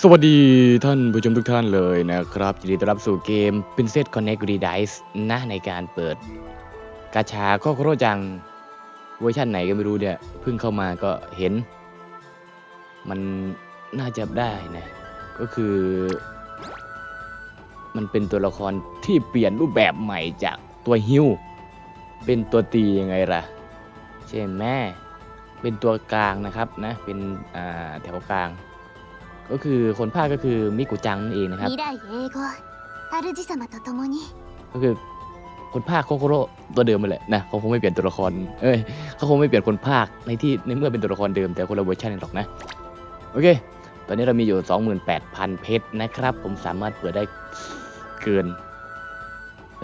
สวัสดีท่านผู้ชมทุกท่านเลยนะครับยินดีต้อนรับสู่เกม Princess Connect Redice นะในการเปิดกาชาข้อโครจัง เวอร์ชันไหนก็ไม่รู้เนี่ย เพิ่งเข้ามาก็เห็น มันน่าจะได้นะ ก็คือ มันเป็นตัวละครที่เปลี่ยนรูปแบบใหม่จากตัวฮิวเป็นตัวตียังไงล่ะ ใช่ไหม เป็นตัวกลางนะครับนะเป็นแถวกลาง ก็คือคนภาคก็คือมิกุจังนั่นเองนะครับก็คือคนภาคโคโคโรตัวเดิมมาแหละนะเขาคงไม่เปลี่ยนตัวละครเอ้ยเขาคงไม่เปลี่ยนคนภาคในที่ในเมื่อเป็นตัวละครเดิมแต่คนละเวอร์ชันหรอกนะโอเค ตอนนี้เรามีอยู่ 28,000 เพชรนะครับ ผมสามารถเปิดได้เกิน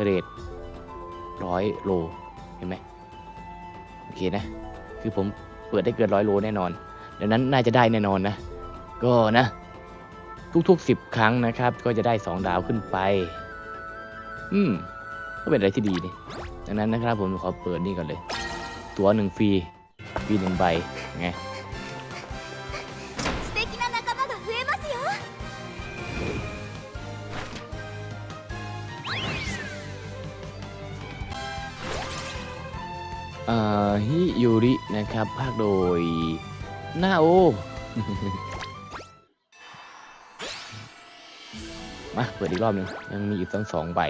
เรทร้อยโลเห็นไหมโอเคนะ คือผม เปิดได้เกินร้อยโลแน่นอนดังนั้นน่าจะได้แน่นอนนะ ก็นะ ทุกๆ 10 ครั้งนะครับ ก็จะได้ 2 ดาวขึ้นไป อืม ก็เป็นอะไรที่ดีนี่ดังนั้นนะครับผมขอเปิดนี่ก่อนเลย ตัวหนึ่งฟรีฟรีหนึ่งใบไง ฮิยูรินะครับ ภาคโดยนาโอ มาเปิดอีกรอบหนึ่งยังมีอยู่ตั้งสองใบ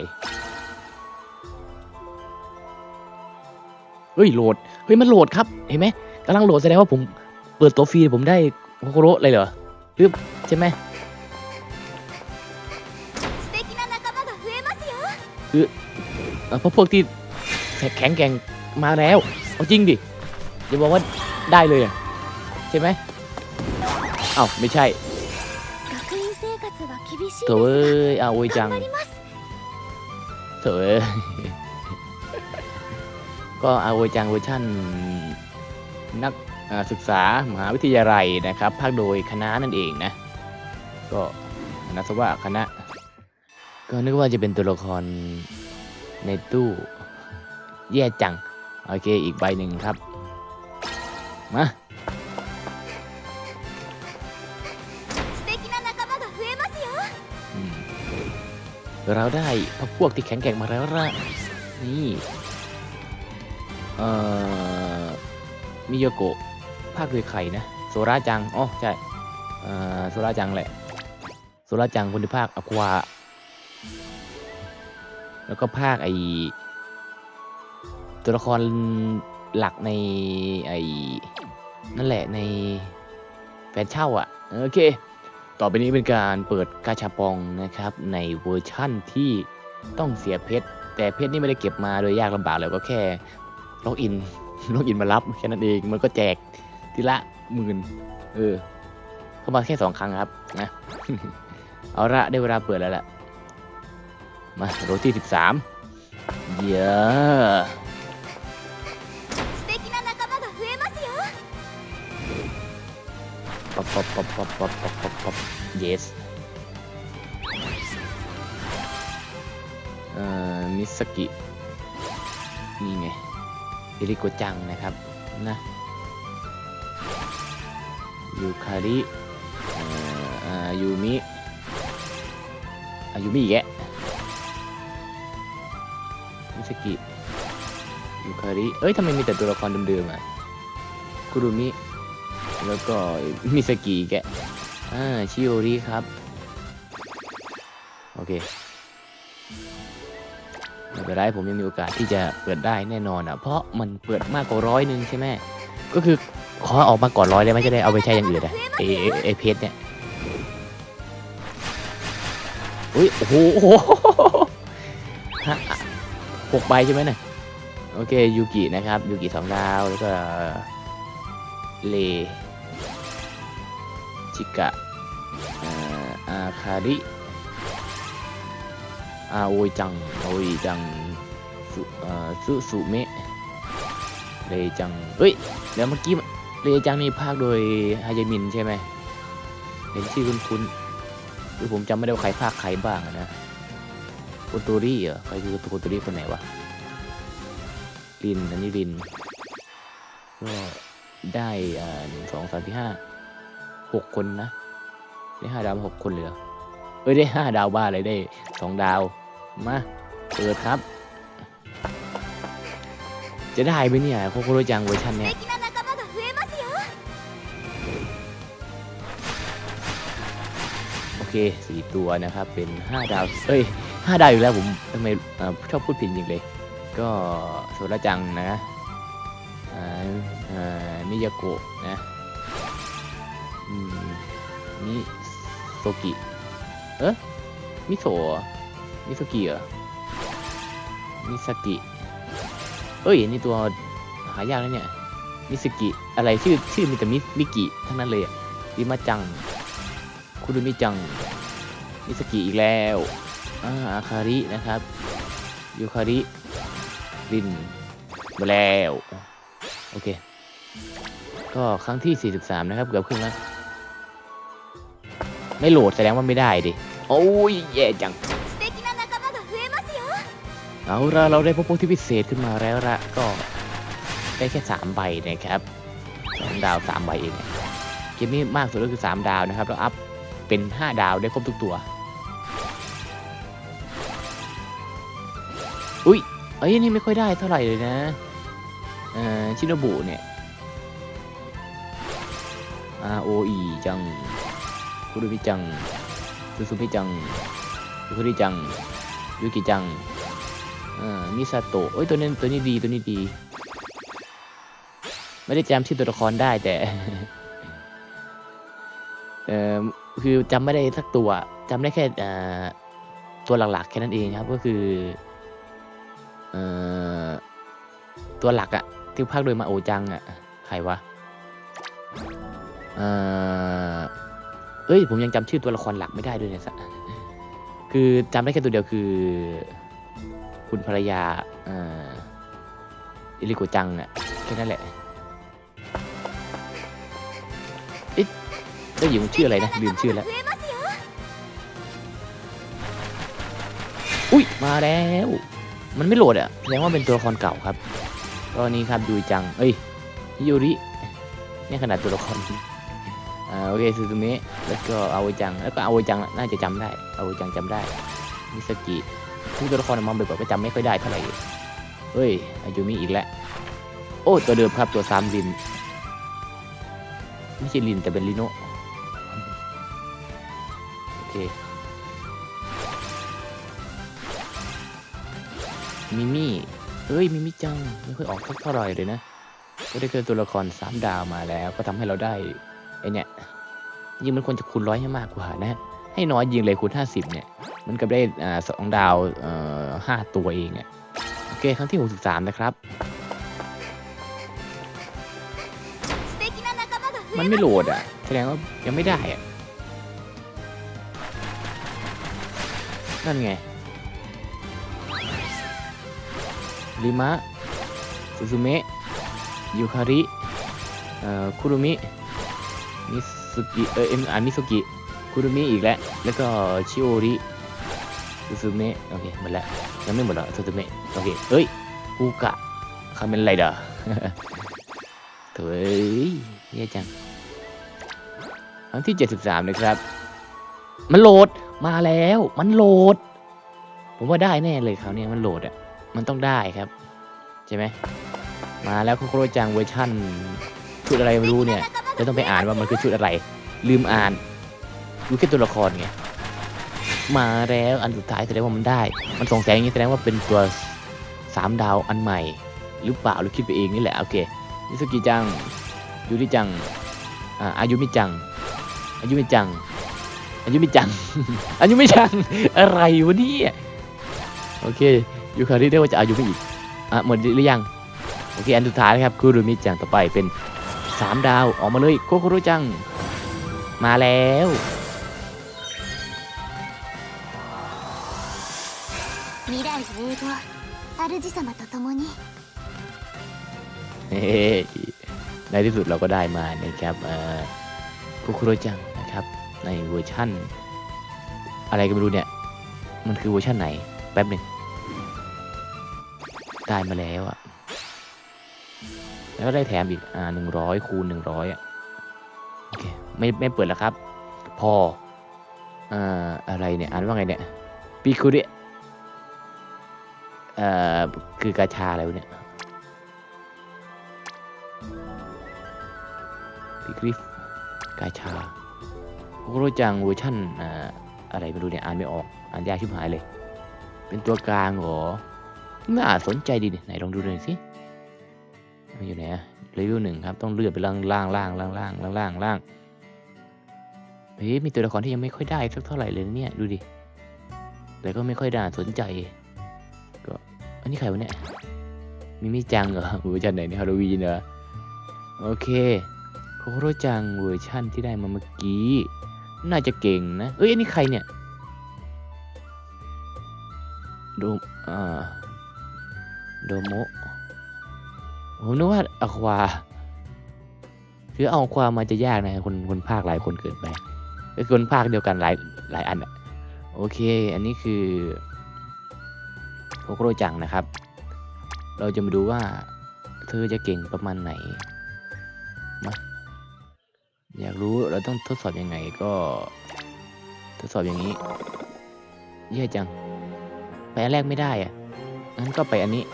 เฮ้ยโหลด เฮ้ย มันโหลดครับ เห็นไหมกำลังโหลดแสดงว่าผมเปิดตัวฟรีผมได้โคโคโรเลยเหรอปึ๊บใช่ไหมคือเพราะพวกที่แข็งแกร่ง มาแล้วเอาจริงดิอย่าบอกว่าได้เลยใช่ไหมเอาไม่ใช่เถอะเอ้ยอาโวยจังเถอะก็เอาโวยจังเวอร์ชั่นนักศึกษามหาวิทยาลัยนะครับภาคโดยคณะนั่นเองนะ ก็นักศึกษาคณะ ก็นึกว่าจะเป็นตัวละครในตู้แย่จัง โอเค อีกใบหนึ่งครับ มา เราได้พักพวกที่แข็งแกร่งมาแล้วละนี่ เอ่อ มิโยโกะภาคเรือไข่นะ โซราจัง อ๋อ ใช่ เอ่อ โซราจังแหละ โซราจังคนที่ภาคอควา แล้วก็ภาคไอ ตัวละครหลักในไอนั่นแหละในแฟนเช่าอะ โอเค ต่อไปนี้เป็นการเปิดกาชาปองนะครับ ในเวอร์ชั่นที่ต้องเสียเพชร แต่เพชรนี่ไม่ได้เก็บมาโดยยากลำบากเลยก็แค่ล็อกอินล็อกอินมารับแค่นั้นเองมันก็แจกทีละหมื่นเออ เข้ามาแค่สองครั้งครับนะเอาละได้เวลาเปิดแล้วล่ะ มาโรที่สิบสามเยอะ บปับปับปับปับปับปับปับ yes เอ่อ มิสกิ นี่ไงฮิริโกจังนะครับนะยูคาริอ่ายูมิอายูมิอีกแกมิสกิยูคาริเอ้ยทำไมมีแต่ตัวละครเดิมๆอะคุรุมิ แล้วก็มิสกีแกอ่าชิโอริครับ โอเคไม่เป็นไรผมยังมีโอกาสที่จะเปิดได้แน่นอนอะ เพราะมันเปิดมากกว่าร้อยหนึ่งใช่ไหมก็คือขอออกมาก่อนร้อยเลยไหมจะได้เอาไปใช้อย่างอื่นอะเอเอเอเพจเนี่ยอุ้ยโอ้โหหฮะอะหกใบใช่ไหมเนี่ยโอเคยูกินะครับยูกิสองดาวแล้วก็ เลชิกะอาคาริอาโอยจังโอยจังสุสุสุเมะเลจังเฮ้ยเดี๋ยวเมื่อกี้เลจังนี่ภาคโดยฮายามินใช่ไหมเห็นชื่อคุ้นๆคือผมจำไม่ได้ว่าใครภาคใครบ้างนะโคโตริเหรอใครคือโคโตริคนไหนวะลินอันนี้ลินก็ ได้หนึ่งสองสามสี่ห้าหกคนนะ ได้ห้าดาวหกคนเลยเหรอเอ้ยได้ห้าดาวบ้าอะไรได้สองดาว มาเปิดครับ จะได้ไหมเนี่ยโคโคโรจังเวอร์ชันเนี่ยโอเคสี่ตัวนะครับ เป็นห้าดาวเฮ้ยห้าดาวอยู่แล้วผมทำไมชอบพูดผิดจริงเลย ก็โซลจังนะอ่า มิยาโกะนะมิโซกิเอ๊ะมิโซะมิโซกิเหรอมิสกิเอ้ยนี่ตัวหายากแล้วเนี่ยมิสกิอะไรชื่อชื่อมีแต่มิมิกิทั้งนั้นเลยอะริมาจัง คุรุมิจัง มิสกิอีกแล้วอ่าอาคารินะครับยูคาริรินมาแล้ว โอเค ก็ครั้งที่ 43 นะครับ เกือบครึ่งแล้ว ไม่โหลดแสดงว่าไม่ได้ดิ โอ้ยแย่จัง เอาละเราได้พวกพวกที่พิเศษขึ้นมาแล้วละก็ได้แค่ 3 ใบนะครับสองดาว 3 ใบเองเกมนี้มากสุดก็คือ 3 ดาวนะครับ แล้วอัพเป็น 5 ดาวได้ครบทุกตัว อุ้ยไอ้นี่ไม่ค่อยได้เท่าไหร่เลยนะชินโนบุเนี่ย R O E จังคุรุมิจังซูซูมิจังยูคุริจังยูกิจังอ่ามิซาโตะเอ้ยตัวนี้ตัวนี้ดีตัวนี้ดี ไม่ได้จำชื่อตัวละครได้แต่ เอ่อคือจำไม่ได้สักตัวจำได้แค่อ่าตัวหลักๆแค่นั้นเองครับก็คือเอ่อตัวหลักอะที่ภาคโดยมาโอจังอะใครวะ เอ้ย ผมยังจำชื่อตัวละครหลักไม่ได้ด้วยเนี่ยสะคือจำได้แค่ตัวเดียวคือ คุณภรรยาอิริโกจังอะแค่นั้นแหละเอ๊ะได้าหญิงชื่ออะไรนะลืมชื่อแล้วอุ้ยมาแล้ว มันไม่โหลดอะแสดงว่าเป็นตัวละครเก่าครับตอนนี้ครับดูจัง เอ้ยยูริเนี่ยขนาดตัวละคร อ่าโอเคซูซูเมะแล้วก็อาโอจังแล้วก็อาโอจังน่าจะจำได้อาโอจังจำได้มิสกิทุกตัวละครมองไปแบบก็จำไม่ค่อยได้เท่าไหร่เฮ้ยอายุมิอีกแล้วโอ้ตัวเดิมครับตัวซ้ำลินไม่ใช่ลินแต่เป็นลิโนโอเคมิมี่เฮ้ยมิมิจังไม่ค่อยออกสักเท่าไหร่เลยนะก็ได้เจอตัวละครสามดาวมาแล้ว ก็ทำให้เราได้ไอเนี่ย ยิงมันควรจะคูณร้อยให้มากกว่านะ ให้น้อยยิงเลยคูณ50 เนี่ย มันก็ได้อ่าสองดาวอ่ห้าตัวเองอะ่ะโอเค ครั้งที่ 63 นะครับ มันไม่โหลดอะ แสดงว่ายังไม่ได้อะ นั่นไงริมะซูซูเมะยูคาริ เอ่อ คุรุมิ สุกิเออเอ็มอามิสุกิคุรุมิอีกแล้ว แล้วก็ชิโอริซูซูเมะโอเคหมดแล้วยังไม่หมดหรอซูซูเมะโอเคเฮ้ยกูกะคาเมนไรเดอร์เฮ้ยแย่จังครั้งที่ 73 นะครับ มันโหลดมาแล้ว มันโหลด ผมว่าได้แน่เลยคราวนี้มันโหลดอะมันต้องได้ครับ ใช่ไหมมาแล้วโคโครจังเวอร์ชั่นชุดอะไรไม่รู้เนี่ย จะต้องไปอ่านว่ามันคือชุดอะไร ลืมอ่านดูแค่ตัวละครไงมาแล้วอันสุดท้ายแสดงว่ามันได้ มันส่งแสงอย่างนี้แสดงว่าเป็นตัวสามดาวอันใหม่ หรือเปล่าหรือคิดไปเองนี่แหละโอเคมิสกิจังยูริจังอายุมิจัง อายุมิจัง อายุมิจัง อายุมิจัง อะไรวะเนี่ยโอเคยูคาริได้ว่าจะอายุไม่อีกอะหมดหรือยัง โอเค อันสุดท้ายนะครับคุรุมิจังต่อไปเป็น สามดาวออกมาเลยโคโคโรจัง มาแล้ว 未来永劫主様と共に เฮ้ในที่สุดเราก็ได้มานะครับเอ่อคุคุโรจังนะครับ ในเวอร์ชั่น อะไรก็ไม่รู้เนี่ย มันคือเวอร์ชั่นไหน แป๊บหนึ่งได้มาแล้วอะแล้วก็ได้แถมอีก อ่าหนึ่งร้อยคูณหนึ่งร้อยอะโอเคไม่ไม่เปิดแล้วครับ พออ่าอะไรเนี่ยอ่านว่าไงเนี่ยปีคุริเอ่อคือกาชาอะไรวะเนี่ยปีกริฟกาชาโคโรจังเวอร์ชันอ่าอะไรไม่รู้เนี่ยอ่านไม่ออกอ่านยากชิบหายเลย เป็นตัวกลางเหรอน่าสนใจดีเนี่ยไหนลองดูหน่อยสิ มันอยู่ไหนเลเวลหนึ่งครับต้องเลื่อนไปล่างล่างล่างล่างล่างล่างล่างล่างเฮ้ยมีตัวละครที่ยังไม่ค่อยได้สักเท่าไหร่เลยเนี่ยดูดิแต่ก็ไม่ค่อยด่าสนใจ ก็อันนี้ใครวะเนี่ยมิมิจังเหรอเวอร์ชันไหนเนี่ฮาโลวีนเหรอโอเคโคโรจังเวอร์ชันที่ได้มาเมื่อกี้ น่าจะเก่งนะ เอ้ยอันนี้ใครเนี่ยโดมอ่าโดโม ผมนึกว่าอควา คือเอาความาจะยากนะคนคนภาคหลายคนเกินไปคนภาคเดียวกันหลายหลายอันอะโอเค อันนี้คือโคโครจังนะครับ เราจะมาดูว่า เธอจะเก่งประมาณไหนมาอยากรู้เราต้องทดสอบยังไงก็ ทดสอบอย่างนี้แย่จัง ไปอันแรกไม่ได้อะงั้นก็ไปอันนี้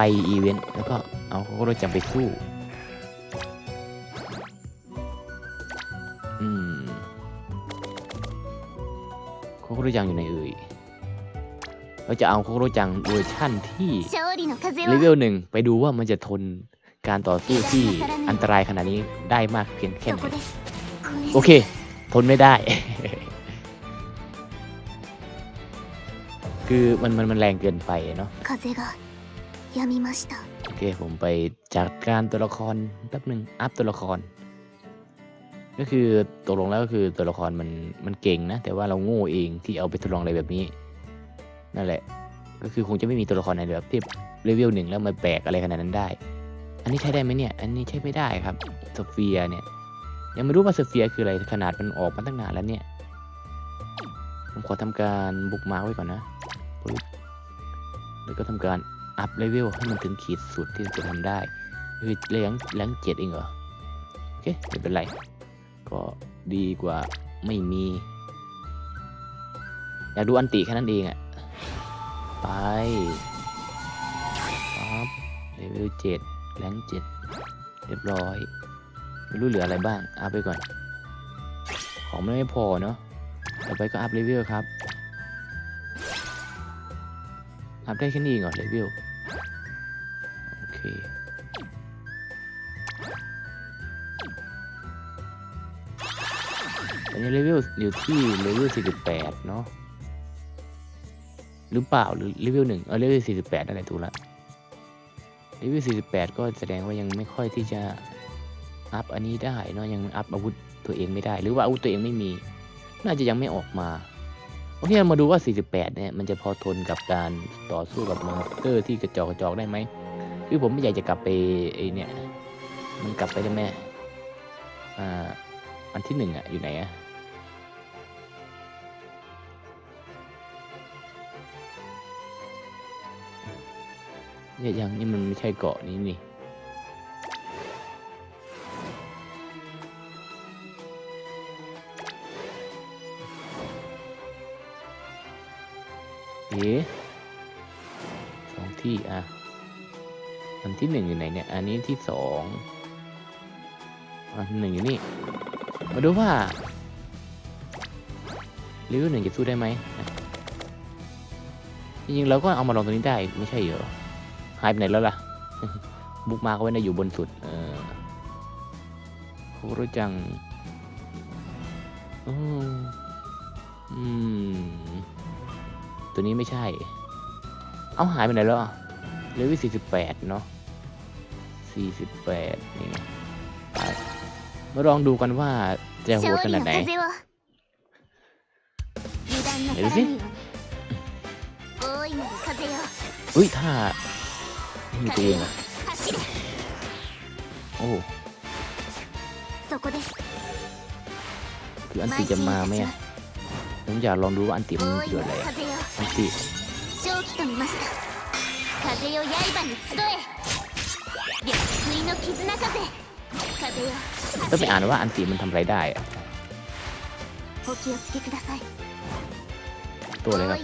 ไปอีเวนต์แล้วก็เอาโคโรจัมไปสู้อืมโคโรจังอยู่ในเอ่ยเราจะเอาโคโรจังเวอร์ชั่นที่เลเวลหนึ่งไปดูว่ามันจะทนการต่อสู้ที่อันตรายขนาดนี้ได้มากเพียงแค่ไหนโอเค ทนไม่ได้ คือมันมันมันแรงเกินไปเนาะ 風が止みました โอเค ผมไปจัดการตัวละครแป๊บหนึ่งอัพตัวละคร ก็คือตกลงแล้วก็คือตัวละครมันมันเก่งนะ แต่ว่าเราโง่เองที่เอาไปทดลองอะไรแบบนี้ นั่นแหละ ก็คือคงจะไม่มีตัวละครไหนแบบที่เลเวลหนึ่งแล้วมาแบกอะไรขนาดนั้นได้ อันนี้ใช้ได้ไหมเนี่ย อันนี้ใช้ไม่ได้ครับโซเฟียเนี่ย ยังไม่รู้ว่าโซเฟียคืออะไรขนาดมันออกมาตั้งนานแล้วเนี่ย ผมขอทำการบุกมาร์คไว้ก่อนนะปึ๊บแล้วก็ทำการ อัพเลเวลให้มันถึงขีดสุดที่จะทำได้คือแรงแรงเจ็ดเองเหรอ โอเคไม่เป็นไร ก็ดีกว่าไม่มี อยากดูอันติแค่นั้นเองอะไปปั๊บเลเวลเจ็ดแรงเจ็ดเรียบร้อย ไม่รู้เหลืออะไรบ้าง อัพไปก่อน ของมันไม่พอเนาะต่อไปก็อัพเลเวลครับ อัพได้แค่นี้เองเหรอเลเวล เคตอนนี้เลเวลอยู่ที่เลเวล48 เนาะหรือเปล่าหรือเลเวลหนึ่งเออเลเวล48นั่นแหละถูกละเลเวล48 ก็แสดงว่ายังไม่ค่อยที่จะอัพอันนี้ได้เนาะยังอัพอาวุธตัวเองไม่ได้ หรือว่าอาวุธตัวเองไม่มี น่าจะยังไม่ออกมาโอเคเรามาดูว่า 48 เนี่ย มันจะพอทนกับการต่อสู้กับมอนสเตอร์ที่กระจอกกระจอกได้ไหม คือผมไม่อยากจะกลับไปไอเนี่ย มันกลับไปได้ไหมอ่า อันที่หนึ่งอะอยู่ไหนอะเนี่ยยังนี่มันไม่ใช่เกาะนี้นี่ เอ๊ะสองที่อะ อันที่หนึ่งอยู่ไหนเนี่ย อันนี้ที่สองอันที่หนึ่งอยู่นี่ มาดูว่าเลเวลหนึ่งจะสู้ได้ไหมจริงๆเราก็เอามาลองตรงนี้ได้ไม่ใช่เหรอหายไปไหนแล้วล่ะ บุกมาก็ไว้ในอยู่บนสุด เออโคโรจังอืมตัวนี้ไม่ใช่ เอาหายไปไหนแล้วเลเวลสี่สิบแปดเนาะ 48นี่มาลองดูกันว่าจะโหดขนาดไหนเดี๋ยวสิอุ้ยถ้ามีตัวเองอะโอ้คืออันติจะมาไหมอะผมอยากลองดูว่าอันติมันเกิดอะไรอันติ風 ต้องไปอ่านว่าอันตีมันทำอะไรได้ตัวเลยครับ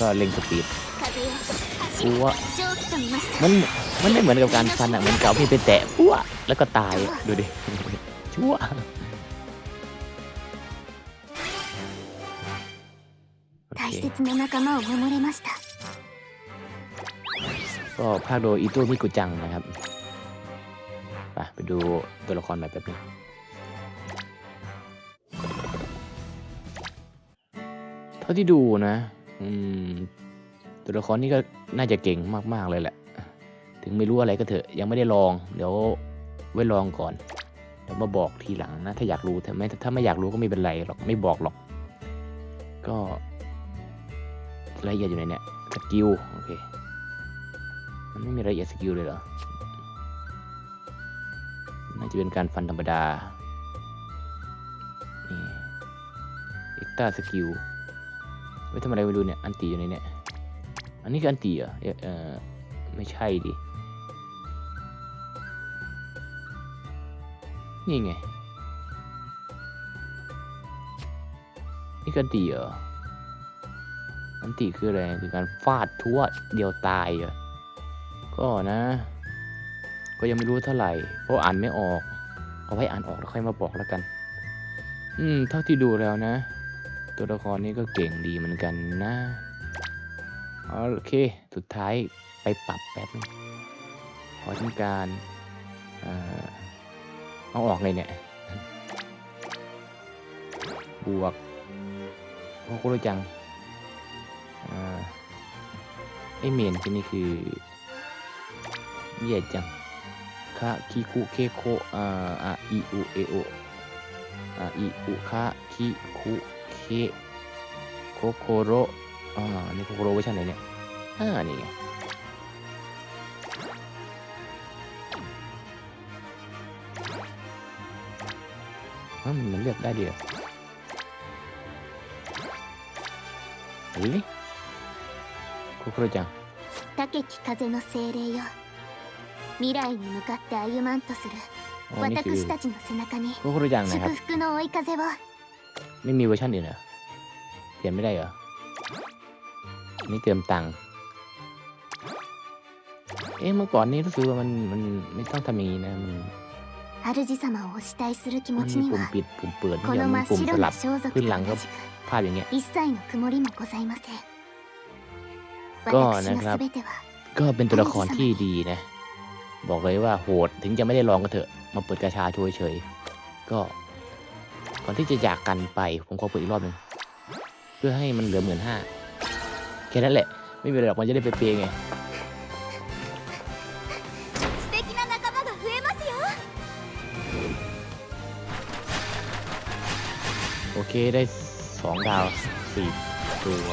ก็เล็งสปีดปัวมันมันไม่เหมือนกับการฟันอะเหมือนเก่าพี่ไปแตะปัวแล้วก็ตายดูดิชั่วก็ภาคโดยอิโต้มิกุจังนะครับ ดูตัวละครใหม่แป๊บนึงเท่าที่ดูนะ อืม ตัวละครนี่ก็น่าจะเก่งมากๆเลยแหละ ถึงไม่รู้อะไรก็เถอะ ยังไม่ได้ลอง เดี๋ยวไว้ลองก่อนเดี๋ยวมาบอกทีหลังนะ ถ้าอยากรู้แต่ไม่ถ้าไม่อยากรู้ก็ไม่เป็นไรหรอก ไม่บอกหรอก ก็รายละเอียดอยู่ในเนี้ยสกิล โอเค มันไม่มีรายละเอียดสกิลเลยเหรอ จะเป็นการฟันธรรมดา นี่เอ็กตาสกิลไว้ทำอะไรไม่รู้เนี่ย อันตีอยู่ในเนี่ย อันนี้คืออันตีเหรอเอ่อเออไม่ใช่ดิ นี่ไง นี่คืออันตีเหรอ อันตีคืออะไร คือการฟาดทั่วเดียวตายเหรอ ก็นะ ก็ยังไม่รู้เท่าไหร่ เพราะอ่านไม่ออก เอาไว้อ่านออกแล้วค่อยมาบอกแล้วกัน อืม เท่าที่ดูแล้วนะ ตัวละครนี้ก็เก่งดีเหมือนกันนะ โอเค สุดท้ายไปปรับแป๊บนึงขอทำการเอาออกเลยเนี่ย บวกโอ้โหรู้จังอ่าไอเมนที่นี่คือเย่จัง คะคิคุเคโคอ่าอ่ะอิอุเอโออ่ะอิอุคะคิคุเคโคโคโร อ่าอันนี่โคโคโรเวอร์ชันไหนเนี่ย อ่า นี่ไง อ่ามันมันเลือกได้เดียวเฮ้ยโคโคโรจัง 高き風の精霊よ 未来に向かって歩まんとする อ๋อ นี่คือ 私たちの背中に โคโคโรจังนะครับ 祝福の追い風を ไม่มีเวอร์ชันอื่นเหรอ เปลี่ยนไม่ได้เหรอ อันนี่เติมตังค์ เอ๊ะ เมื่อก่อนนี้รู้สึกว่ามันมันไม่ต้องทำอย่างนี้นะ มัน 主様をお慕いする気 มั 持 น ち มี に ปุ่ม は ปิดปุ่มเปิด こ นี่ の ยัง 真 มี っ ปุ่ม 白 ส な ลับ 装束 ขึ้นหลั と ง 同 ก็ じく ภาพอย่างเงี้ย 一切の曇りもございません ก็ 私 นะครั の บ 全ては ก็เป็นตัวละครที่ดีนะ บอกเลยว่าโหดถึงจะไม่ได้ลองก็เถอะ มาเปิดกระชาช่วยเฉยก็ก่อนที่จะจากกันไปผมขอเปิดอีกรอบหนึ่งเพื่อให้มันเหลือหมื่นห้าแค่นั้นแหละ ไม่มีอะไรหรอกมันจะได้เปเปย์ไงโอเคได้สองดาวสี่ตัว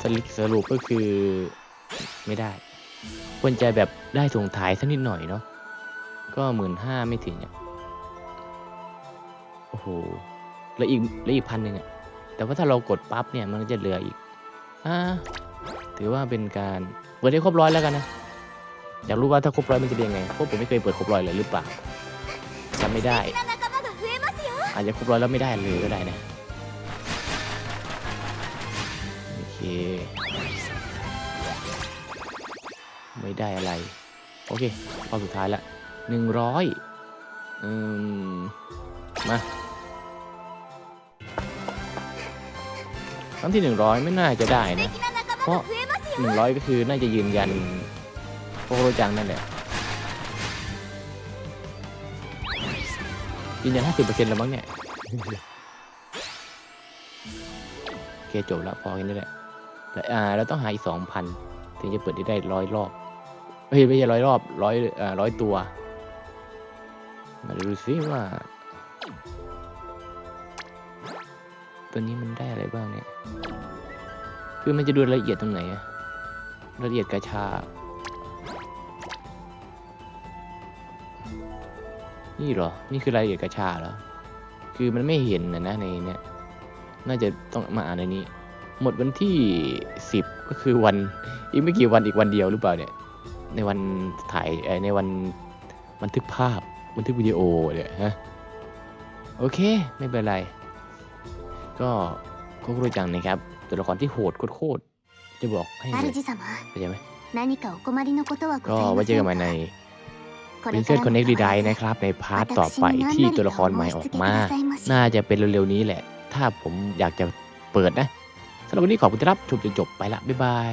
สลิปสรุปก็คือไม่ได้ ควรจะแบบได้ส่งท้ายสักนิดหน่อยเนาะก็หมื่นห้าไม่ถึงเนี่ยโอ้โหแล้วอีกแล้วอีกพันหนึ่งอะแต่ว่าถ้าเรากดปั๊บเนี่ยมันจะเหลืออีกอ่าถือว่าเป็นการเปิดไห้ครบร้อยแล้วกันนะอยากรู้ว่าถ้าครบร้อยมันจะเป็นยังไงพวกผมไม่เคยเปิดครบร้อยเลยหรือเปล่าจำไม่ได้ อาจจะครบร้อยแล้วไม่ได้เลยก็ได้นะโอเค ไม่ได้อะไร โอเคข้อสุดท้ายละหนึ่งร้อยอืม มาครั้งที่หนึ่งร้อยไม่น่าจะได้นะ เพราะหนึ่งร้อยก็คือน่าจะยืนยันโอโรจังนั่นแหละยืนยันห้าสิบเปอร์เซ็นต์แล้วมั้งเนี่ยโอเคจบแล้วพอแค่นี้แหละแล้วเราต้องหาอีกสองพันถึงจะเปิดได้ร้อยรอบ เฮ้ยไม่ใช่ร้อยรอบร้อยอ่าร้อยตัว มาดูซิว่า ตัวนี้มันได้อะไรบ้างเนี่ย คือมันจะดูรายละเอียดตรงไหนอะรายละเอียดกาชา นี่เหรอ นี่คือรายละเอียดกาชาเหรอ คือมันไม่เห็นนะนะในเนี้ยน่าจะต้องมาอ่านในนี้ หมดวันที่สิบก็คือวัน อีกไม่กี่วันอีกวันเดียวหรือเปล่าเนี่ย ในวันถ่ายในวันบันทึกภาพบันทึกวิดีโอเนี่ยฮะโอเค ไม่เป็นไร ก็โคโรจังนะครับตัวละครที่โหดโคตรจะบอกให้เลยใช่ไหมก็ไว้เจอกันใหม่ในเป็นเซอร์คอนเน็กดีดายนะครับ ในพาร์ทต่อไปที่ตัวละครใหม่ออกมา น่าจะเป็นเร็วๆนี้แหละ ถ้าผมอยากจะเปิดนะสำหรับวันนี้ขอบคุณที่รับชมจนจบไปละ บ๊ายบาย